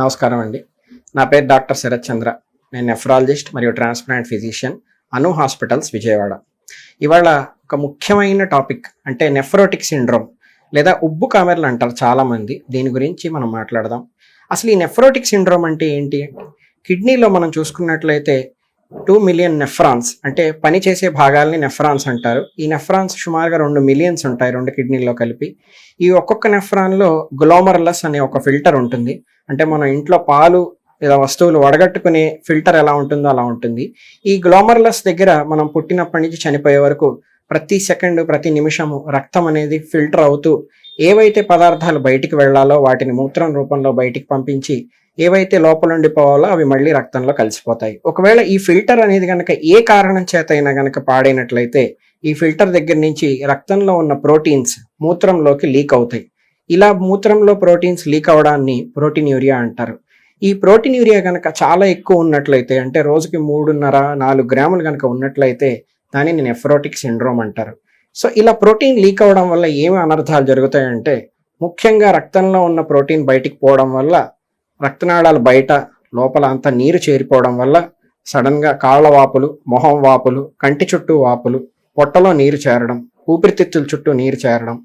నమస్కారం అండి. నా పేరు డాక్టర్ శరత్ చంద్ర. నేను నెఫ్రాలజిస్ట్ మరియు transplant physician Anu hospitals Vijayawada. ఇవాళ ఒక ముఖ్యమైన టాపిక్ అంటే నెఫ్రోటిక్ సిండ్రోమ్ లేదా ఉబ్బు కామెర్లు అంటారు చాలామంది. దీని గురించి మనం మాట్లాడదాం. అసలు ఈ నెఫ్రోటిక్ సిండ్రోమ్ అంటే ఏంటి? కిడ్నీలో మనం చూసుకున్నట్లయితే టూ మిలియన్ నెఫ్రాన్స్ అంటే పని చేసే భాగాల్ని నెఫ్రాన్స్ అంటారు. ఈ నెఫ్రాన్స్ సుమారుగా రెండు మిలియన్స్ ఉంటాయి రెండు కిడ్నీల్లో కలిపి. ఈ ఒక్కొక్క నెఫ్రాన్లో గ్లోమర్లస్ అనే ఒక ఫిల్టర్ ఉంటుంది. అంటే మనం ఇంట్లో పాలు లేదా వస్తువులు వడగట్టుకునే ఫిల్టర్ ఎలా ఉంటుందో అలా ఉంటుంది. ఈ గ్లోమర్లస్ దగ్గర మనం పుట్టినప్పటి నుంచి చనిపోయే వరకు ప్రతి సెకండ్ ప్రతి నిమిషము రక్తం అనేది ఫిల్టర్ అవుతూ ఏవైతే పదార్థాలు బయటికి వెళ్ళాలో వాటిని మూత్రం రూపంలో బయటికి పంపించి ఏవైతే లోపల ఉండిపోవాలో అవి మళ్ళీ రక్తంలో కలిసిపోతాయి. ఒకవేళ ఈ ఫిల్టర్ అనేది కనుక ఏ కారణం చేత అయినా కనుక పాడైనట్లయితే ఈ ఫిల్టర్ దగ్గర నుంచి రక్తంలో ఉన్న ప్రోటీన్స్ మూత్రంలోకి లీక్ అవుతాయి. ఇలా మూత్రంలో ప్రోటీన్స్ లీక్ అవడాన్ని ప్రోటీన్ యూరియా అంటారు. ఈ ప్రోటీన్ యూరియా కనుక చాలా ఎక్కువ ఉన్నట్లయితే అంటే రోజుకి మూడున్నర నాలుగు గ్రాములు కనుక ఉన్నట్లయితే దానిని నెఫ్రోటిక్ సిండ్రోమ్ అంటారు. సో ఇలా ప్రోటీన్ లీక్ అవడం వల్ల ఏమి అనర్థాలు జరుగుతాయంటే ముఖ్యంగా రక్తంలో ఉన్న ప్రోటీన్ బయటికి పోవడం వల్ల రక్తనాళాలు బయట లోపల అంతా నీరు చేరిపోవడం వల్ల సడన్గా కాళ్ళ వాపులు మొహం వాపులు కంటి చుట్టూ వాపులు పొట్టలో నీరు చేరడం ఊపిరితిత్తుల చుట్టూ నీరు చేరడం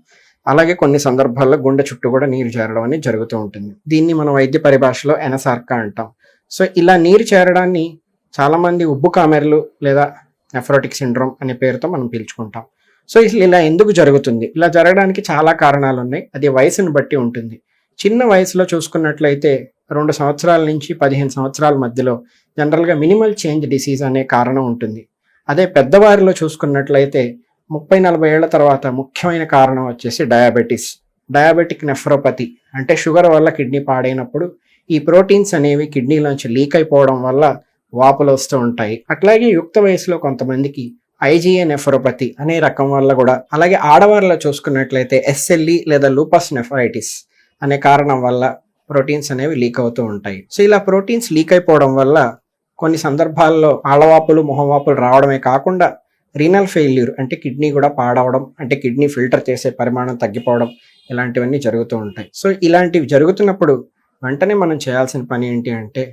అలాగే కొన్ని సందర్భాల్లో గుండె చుట్టూ కూడా నీరు చేరడం అనేది జరుగుతూ ఉంటుంది. దీన్ని మనం వైద్య పరిభాషలో ఎనసార్క అంటాం. సో ఇలా నీరు చేరడాన్ని చాలామంది ఉబ్బు కామెర్లు లేదా నెఫ్రోటిక్ సిండ్రోమ్ అనే పేరుతో మనం పిలుచుకుంటాం. సో ఇసలు ఇలా ఎందుకు జరుగుతుంది? ఇలా జరగడానికి చాలా కారణాలు ఉన్నాయి అది వయసును బట్టి ఉంటుంది. చిన్న వయసులో చూసుకున్నట్లయితే రెండు సంవత్సరాల నుంచి పదిహేను సంవత్సరాల మధ్యలో జనరల్గా మినిమల్ చేంజ్ డిసీజ్ అనే కారణం ఉంటుంది. అదే పెద్దవారిలో చూసుకున్నట్లయితే ముప్పై నలభై ఏళ్ళ తర్వాత ముఖ్యమైన కారణం వచ్చేసి డయాబెటీస్. డయాబెటిక్ నెఫ్రోపతి అంటే షుగర్ వల్ల కిడ్నీ పాడైనప్పుడు ఈ ప్రోటీన్స్ అనేవి కిడ్నీలోంచి లీక్ అయిపోవడం వల్ల వాపులు వస్తూ ఉంటాయి. అట్లాగే యుక్త వయసులో కొంతమందికి ఐజీఏ నెఫరోపతి అనే రకం వల్ల కూడా. అలాగే ఆడవారిలో చూసుకున్నట్లయితే ఎస్ఎల్ఈ లేదా లూపస్ నెఫరైటిస్ అనే కారణం వల్ల ప్రోటీన్స్ అనేవి లీక్ అవుతూ ఉంటాయి. సో ఇలా ప్రోటీన్స్ లీక్ అయిపోవడం వల్ల కొన్ని సందర్భాల్లో ఆడవాపులు మొహవాపులు రావడమే కాకుండా రీనల్ ఫెయిల్యూర్ అంటే కిడ్నీ కూడా పాడవడం అంటే కిడ్నీ ఫిల్టర్ చేసే పరిమాణం తగ్గిపోవడం ఇలాంటివన్నీ జరుగుతూ ఉంటాయి. సో ఇలాంటివి జరుగుతున్నప్పుడు వెంటనే మనం చేయాల్సిన పని ఏంటి అంటే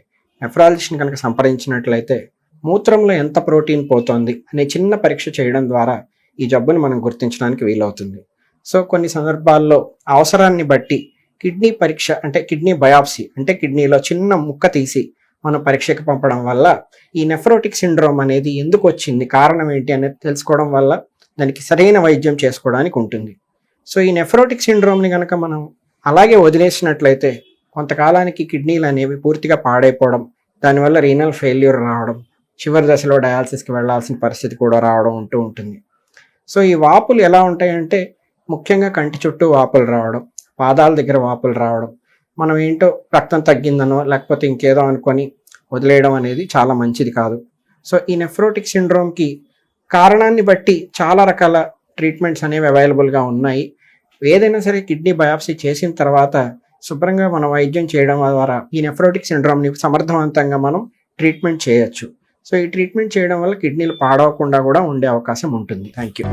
నెఫ్రాలజిస్ట్ని కనుక సంప్రదించినట్లయితే మూత్రంలో ఎంత ప్రోటీన్ పోతోంది అనే చిన్న పరీక్ష చేయడం ద్వారా ఈ జబ్బును మనం గుర్తించడానికి వీలవుతుంది. సో కొన్ని సందర్భాల్లో అవసరాన్ని బట్టి కిడ్నీ పరీక్ష అంటే కిడ్నీ బయాప్సీ అంటే కిడ్నీలో చిన్న ముక్క తీసి మనం పరీక్షకు పంపడం వల్ల ఈ నెఫ్రోటిక్ సిండ్రోమ్ అనేది ఎందుకు వచ్చింది కారణం ఏంటి అనేది తెలుసుకోవడం వల్ల దానికి సరైన వైద్యం చేసుకోవడానికి ఉంటుంది. సో ఈ నెఫ్రోటిక్ సిండ్రోమ్ని కనుక మనం అలాగే వదిలేసినట్లయితే కొంతకాలానికి కిడ్నీలు అనేవి పూర్తిగా పాడైపోవడం దానివల్ల రీనల్ ఫెయిల్యూర్ రావడం చివరి దశలో డయాలసిస్కి వెళ్ళాల్సిన పరిస్థితి కూడా రావడం ఉంటూ ఉంటుంది. సో ఈ వాపులు ఎలా ఉంటాయంటే ముఖ్యంగా కంటి చుట్టూ వాపులు రావడం పాదాల దగ్గర వాపులు రావడం మనం ఏంటో రక్తం తగ్గిందనో లేకపోతే ఇంకేదో అనుకొని వదిలేయడం అనేది చాలా మంచిది కాదు. సో ఈ నెఫ్రోటిక్ సిండ్రోమ్కి కారణాన్ని బట్టి చాలా రకాల ట్రీట్మెంట్స్ అనేవి అవైలబుల్గా ఉన్నాయి. ఏదైనా సరే కిడ్నీ బయాప్సీ చేసిన తర్వాత శుభ్రంగా మనం వైద్యం చేయడం ద్వారా ఈ నెఫ్రోటిక్ సిండ్రోమ్ని సమర్థవంతంగా మనం ట్రీట్మెంట్ చేయొచ్చు. సో ఈ ట్రీట్మెంట్ చేయడం వల్ల కిడ్నీలు పాడవకుండా కూడా ఉండే అవకాశం ఉంటుంది. Thank you